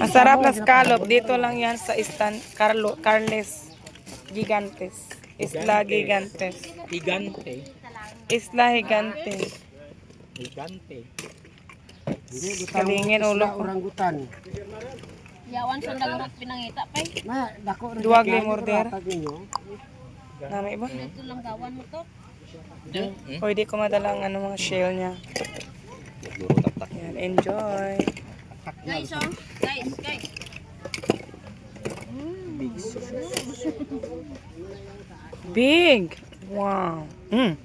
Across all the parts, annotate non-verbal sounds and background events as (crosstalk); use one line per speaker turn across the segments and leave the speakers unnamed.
Masarap na scallop. Dito lang yan sa Istan, Carlo, Carles Gigantes. Isla Gigantes.
Gigante.
Isla Gigantes.
Gigante.
Kalingin ulo ko.
Orangutan.
Yawan sa nagurot pinangita pa eh.
Na, dako rin.
Duwag limorder. Nami ba?
Ito lang gawan mo to.
Pwede ko madalang ano mga shell niya. Yan, enjoy.
Guys, oh. Guys, guys.
Big! Wow. Mm.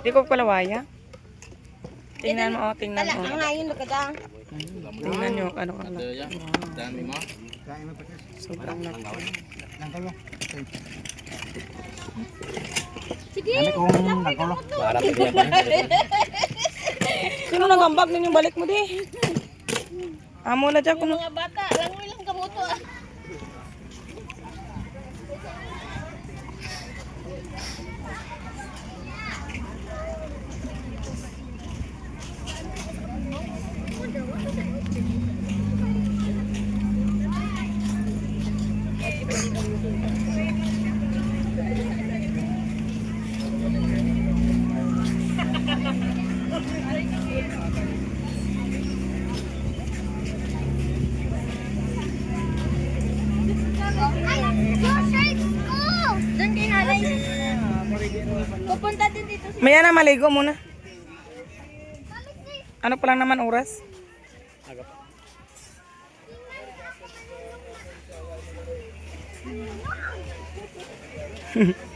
Di ko palawaya. Tingnan mo, oh, tingnan mo.
ngayon nakada.
Tingnan nyo, ano ka lang.
Dami mo.
Sobrang laki.
Sige.
Para sa yan pa. (laughs)
Sino nagambag ninyong balik mo di? Amo na dyan kuno.
Mga bata, langoy lang kamuto ah. Diyan (laughs) Pupunta din dito.
Maya na maligo muna. Ano pa lang naman oras? (laughs)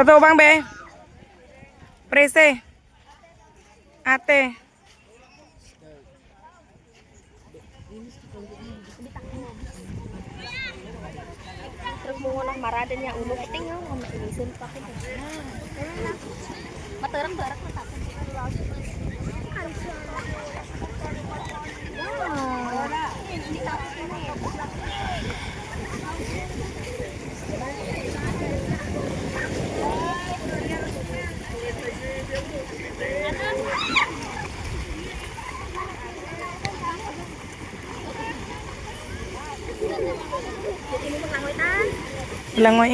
Totoo bang be? Prese. Ate.
Mo nga lang marada niya ulo ko tinga mo mainisin pa ko. Materang-terang na tapos.
Ilang mo?